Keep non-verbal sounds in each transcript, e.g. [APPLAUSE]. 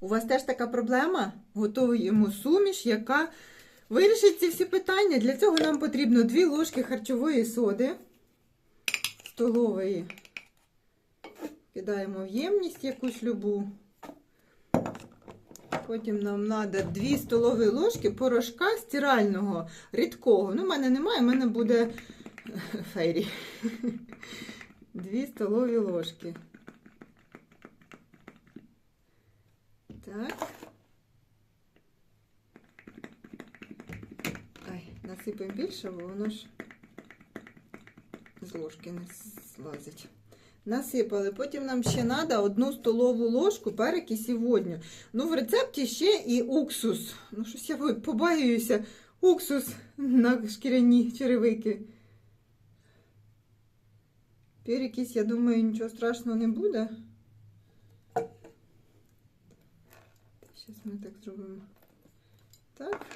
У вас теж така проблема? Готуємо суміш, яка вирішить ці всі питання. Для цього нам потрібно 2 ложки харчової соди столової. Кидаємо в ємність якусь любу. Потім нам треба 2 столові ложки порошка стирального, рідкого. Ну, в мене немає, в мене буде фейрі. [LAUGHS] 2 столові ложки. Так. Ай, насипаємо більше, бо воно ж з ложки не злазить. Насипали. Потім нам ще треба одну столову ложку перекисі водню. Ну, в рецепті ще і уксус. Ну, щось я побаююся. Уксус на шкіряні черевики. Перекись, я думаю, нічого страшного не буде. Зараз ми так зробимо. Так.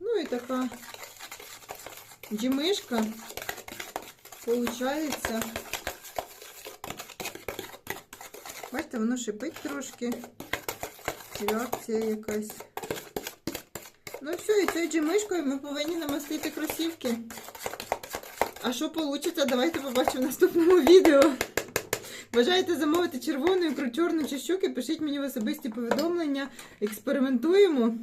Ну і така джимишка получається. Бачите, воно шипить трошки. Реакція якась. Ну все, і цією джимишкою ми повинні намастити кросівки. А що вийде, давайте побачимо в наступному відео. Бажаєте замовити червону ікру, чорну чи щуки, пишіть мені в особисті повідомлення. Експериментуємо.